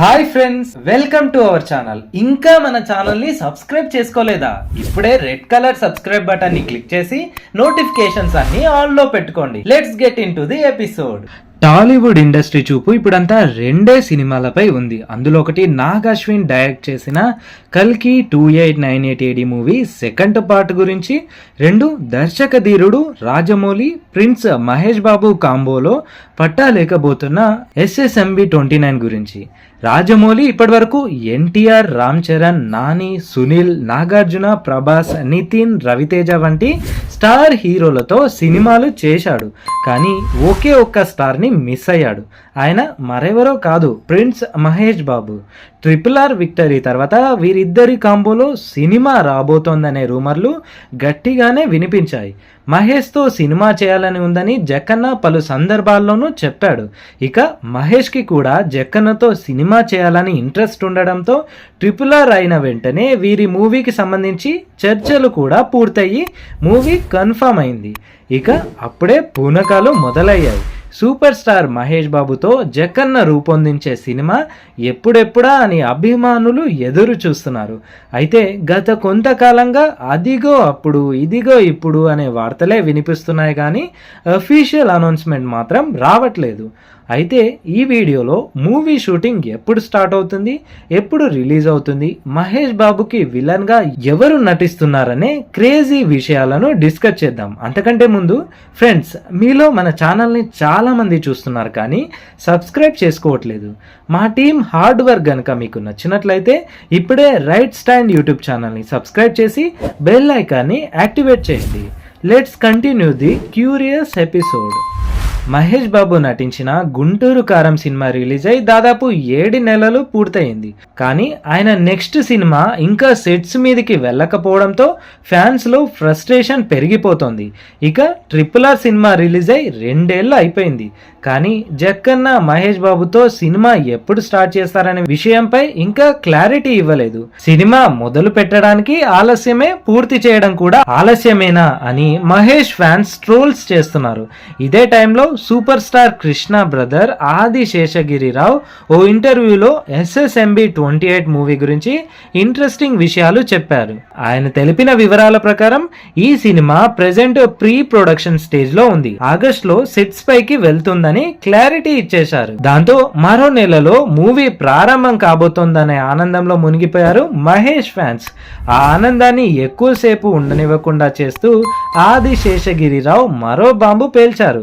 Hi friends welcome to our channel. ఇంకా మన ఛానల్ని సబ్స్క్రైబ్ చేసుకోలేదా? ఇప్పుడే రెడ్ కలర్ సబ్స్క్రైబ్ బటన్ని క్లిక్ చేసి నోటిఫికేషన్స్ అన్ని ఆన్లో పెట్టుకోండి. Let's get into the episode. Tollywood industry చూపు ఇప్పుడంతా రెండే సినిమాలపై ఉంది. అందులో ఒకటి నాగ్ అశ్విన్ డైరెక్ట్ చేసిన కల్కి two eight nine eight AD movie second part గురించి రెండు దర్శక ధీరుడు రాజమౌళి ప్రిన్స్ మహేష్ బాబు కాంబోలో పట్టా లేకబోతున్న ఎస్ఎస్ఎంబి ట్వంటీ నైన్ గురించి. రాజమౌళి ఇప్పటివరకు ఎన్టీఆర్ రామ్ చరణ్ నాని సునీల్ నాగార్జున ప్రభాస్ నితిన్ రవితేజ వంటి స్టార్ హీరోలతో సినిమాలు చేశాడు. కానీ ఒకే ఒక్క స్టార్ని మిస్ అయ్యాడు ఆయన మరెవరో కాదు prince Mahesh Babu. Triple R victory తర్వాత వీరిద్దరి కాంబోలో సినిమా రాబోతోందనే రూమర్లు గట్టిగానే వినిపించాయి. మహేష్తో సినిమా చేయాలని ఉందని జక్కన్న పలు సందర్భాల్లోనూ చెప్పాడు. ఇక మహేష్కి కూడా జక్కన్నతో సినిమా చేయాలని ఇంట్రెస్ట్ ఉండడంతో ట్రిపుల్ ఆర్ అయిన వెంటనే వీరి మూవీకి సంబంధించి చర్చలు కూడా పూర్తయ్యి మూవీ కన్ఫామ్ అయింది. ఇక అప్పుడే పూనకాలు మొదలయ్యాయి. సూపర్ స్టార్ మహేష్ బాబుతో జక్కన్న రూపొందించే సినిమా ఎప్పుడెప్పుడా అని అభిమానులు ఎదురు చూస్తున్నారు. అయితే గత కొంతకాలంగా అదిగో అప్పుడు ఇదిగో ఇప్పుడు అనే వార్తలే వినిపిస్తున్నాయి కానీ అఫీషియల్ అనౌన్స్మెంట్ మాత్రం రావట్లేదు. అయితే ఈ వీడియోలో మూవీ షూటింగ్ ఎప్పుడు స్టార్ట్ అవుతుంది ఎప్పుడు రిలీజ్ అవుతుంది మహేష్ బాబుకి విలన్గా ఎవరు నటిస్తున్నారనే క్రేజీ విషయాలను డిస్కస్ చేద్దాం. అంతకంటే ముందు ఫ్రెండ్స్ మీలో మన ఛానల్ని చాలా మంది చూస్తున్నారు కానీ సబ్స్క్రైబ్ చేసుకోవట్లేదు. మా టీం హార్డ్ వర్క్ కనుక మీకు నచ్చినట్లయితే ఇప్పుడే రైట్ స్టాండ్ యూట్యూబ్ ఛానల్ని సబ్స్క్రైబ్ చేసి బెల్ ఐకాన్ని యాక్టివేట్ చేయండి. Let's continue the curious episode. Mahesh Babu నటించిన గుంటూరు కారం సినిమా రిలీజ్ అయి దాదాపు ఏడు నెలలు పూర్తయింది. కానీ ఆయన నెక్స్ట్ సినిమా ఇంకా సెట్స్ మీదకి వెళ్ళకపోవడంతో ఫ్యాన్స్లో ఫ్రస్ట్రేషన్ పెరిగిపోతోంది. ఇక ట్రిపుల్ ఆర్ సినిమా రిలీజ్ అయి రెండేళ్ళు అయిపోయింది. కానీ జక్కన్న మహేష్ బాబుతో సినిమా ఎప్పుడు స్టార్ట్ చేస్తారనే విషయంపై ఇంకా క్లారిటీ ఇవ్వలేదు. సినిమా మొదలు పెట్టడానికి ఆలస్యమే పూర్తి చేయడం కూడా ఆలస్యమేనా అని మహేష్ ఫ్యాన్స్ ట్రోల్స్ చేస్తున్నారు. ఇదే టైంలో సూపర్ స్టార్ కృష్ణ బ్రదర్ ఆది శేషగిరిరావు ఓ ఇంటర్వ్యూలో ఎస్ఎస్ఎంబి ట్వంటీ ఎయిట్ మూవీ గురించి ఇంట్రెస్టింగ్ విషయాలు చెప్పారు. ఆయన తెలిపిన వివరాల ప్రకారం ఈ సినిమా ప్రెసెంట్ ప్రీ ప్రొడక్షన్ స్టేజ్లో ఉంది. ఆగస్ట్లో సెట్స్ పైకి వెళ్తుందని క్లారిటీ ఇచ్చేశారు. దాంతో మరో నెలలో మూవీ ప్రారంభం కాబోతోందనే ఆనందంలో మునిగిపోయారు మహేష్ ఫ్యాన్స్ ఆ ఆనందాన్ని ఎక్కువసేపు ఉండనివ్వకుండా చేస్తూ ఆది శేషగిరిరావు మరో బాంబు పేల్చారు.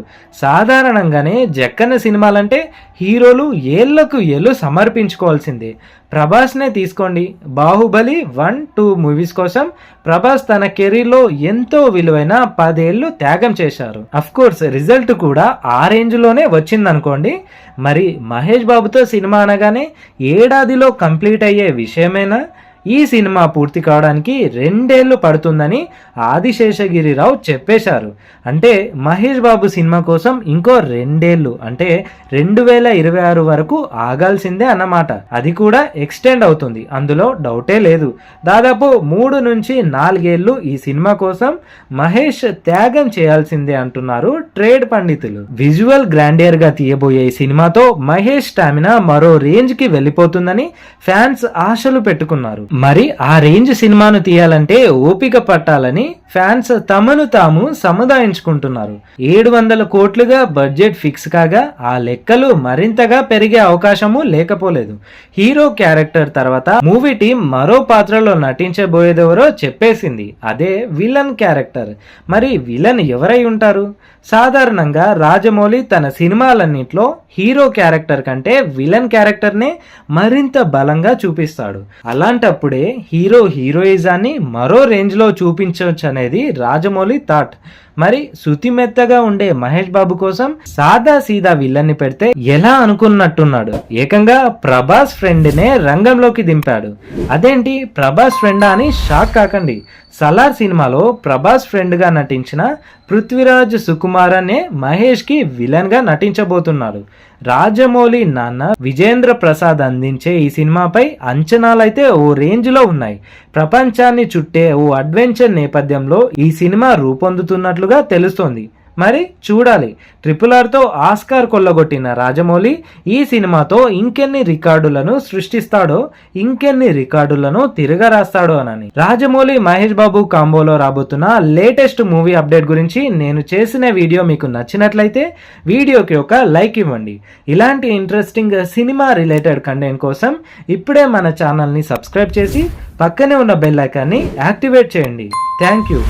సాధారణంగానే జక్కన్న సినిమాలంటే హీరోలు ఏళ్ళకు ఏళ్ళు సమర్పించుకోవాల్సిందే. ప్రభాస్నే తీసుకోండి. బాహుబలి వన్ టూ మూవీస్ కోసం ప్రభాస్ తన కెరీర్లో ఎంతో విలువైన పదేళ్ళు త్యాగం చేశారు. కోర్స్ రిజల్ట్ కూడా ఆ రేంజ్లోనే వచ్చిందనుకోండి. మరి మహేష్ బాబుతో సినిమా అనగానే ఏడాదిలో కంప్లీట్ అయ్యే విషయమేనా? ఈ సినిమా పూర్తి కావడానికి రెండేళ్ళు పడుతుందని ఆదిశేషగిరిరావు చెప్పేశారు. అంటే మహేష్ బాబు సినిమా కోసం ఇంకో రెండేళ్ళు అంటే రెండు వేల ఇరవై ఆరు వరకు ఆగాల్సిందే అన్నమాట. అది కూడా ఎక్స్టెండ్ అవుతుంది అందులో డౌటే లేదు. దాదాపు మూడు నుంచి నాలుగేళ్ళు ఈ సినిమా కోసం మహేష్ త్యాగం చేయాల్సిందే అంటున్నారు ట్రేడ్ పండితులు. విజువల్ గ్రాండియర్గా తీయబోయే ఈ సినిమాతో మహేష్ స్టామినా మరో రేంజ్కి వెళ్ళిపోతుందని ఫ్యాన్స్ ఆశలు పెట్టుకున్నారు. మరి ఆ రేంజ్ సినిమాను తీయాలంటే ఓపిక పట్టాలని ఫ్యాన్స్ తమను తాము సముదాయించుకుంటున్నారు. ఏడు వందల కోట్లుగా బడ్జెట్ ఫిక్స్ కాగా ఆ లెక్కలు మరింతగా పెరిగే అవకాశము లేకపోలేదు. హీరో క్యారెక్టర్ తర్వాత మూవీ టీం మరో పాత్రలో నటించబోయేదెవరో చెప్పేసింది. అదే విలన్ క్యారెక్టర్. మరి విలన్ ఎవరై ఉంటారు? సాధారణంగా రాజమౌళి తన సినిమాలన్నింటిలో హీరో క్యారెక్టర్ కంటే విలన్ క్యారెక్టర్నే మరింత బలంగా చూపిస్తాడు. అలాంటప్పుడు హీరో హీరోయిజాన్ని మరో రేంజ్లో చూపించవచ్చు అనేది రాజమౌళి థాట్. మరి శృతిమెత్తగా ఉండే మహేష్ బాబు కోసం సాదా సీదా విల్లన్ని పెడితే ఎలా అనుకున్నట్టున్నాడు? ఏకంగా ప్రభాస్ ఫ్రెండ్నే రంగంలోకి దింపాడు. అదేంటి? ప్రభాస్ ఫ్రెండా అని షాక్ కాకండి. సలార్ సినిమాలో ప్రభాస్ ఫ్రెండ్గా నటించిన పృథ్వీరాజ్ సుకుమార్ అనే మహేష్కి విలన్గా నటించబోతున్నారు. రాజమౌళి నాన్న విజేంద్ర ప్రసాద్ అందించే ఈ సినిమాపై అంచనాలైతే ఓ రేంజ్లో ఉన్నాయి. ప్రపంచాన్ని చుట్టే ఓ అడ్వెంచర్ నేపథ్యంలో ఈ సినిమా రూపొందుతున్నట్లు రూపొందుతున్నట్లుగా తెలుస్తోంది. మరి చూడాలి. ట్రిపుల్ ఆర్తో ఆస్కార్ కొల్లగొట్టిన రాజమౌళి ఈ సినిమాతో ఇంకెన్ని రికార్డులను సృష్టిస్తాడో ఇంకెన్ని రికార్డులను తిరగరాస్తాడో అనని. రాజమౌళి మహేష్ బాబు కాంబోలో రాబోతున్న లేటెస్ట్ మూవీ అప్డేట్ గురించి నేను చేసిన వీడియో మీకు నచ్చినట్లయితే వీడియోకి ఒక లైక్ ఇవ్వండి. ఇలాంటి ఇంట్రెస్టింగ్ సినిమా రిలేటెడ్ కంటెంట్ కోసం ఇప్పుడే మన ఛానల్ని సబ్స్క్రైబ్ చేసి పక్కనే ఉన్న బెల్ ఐకాన్ని యాక్టివేట్ చేయండి. Thank you.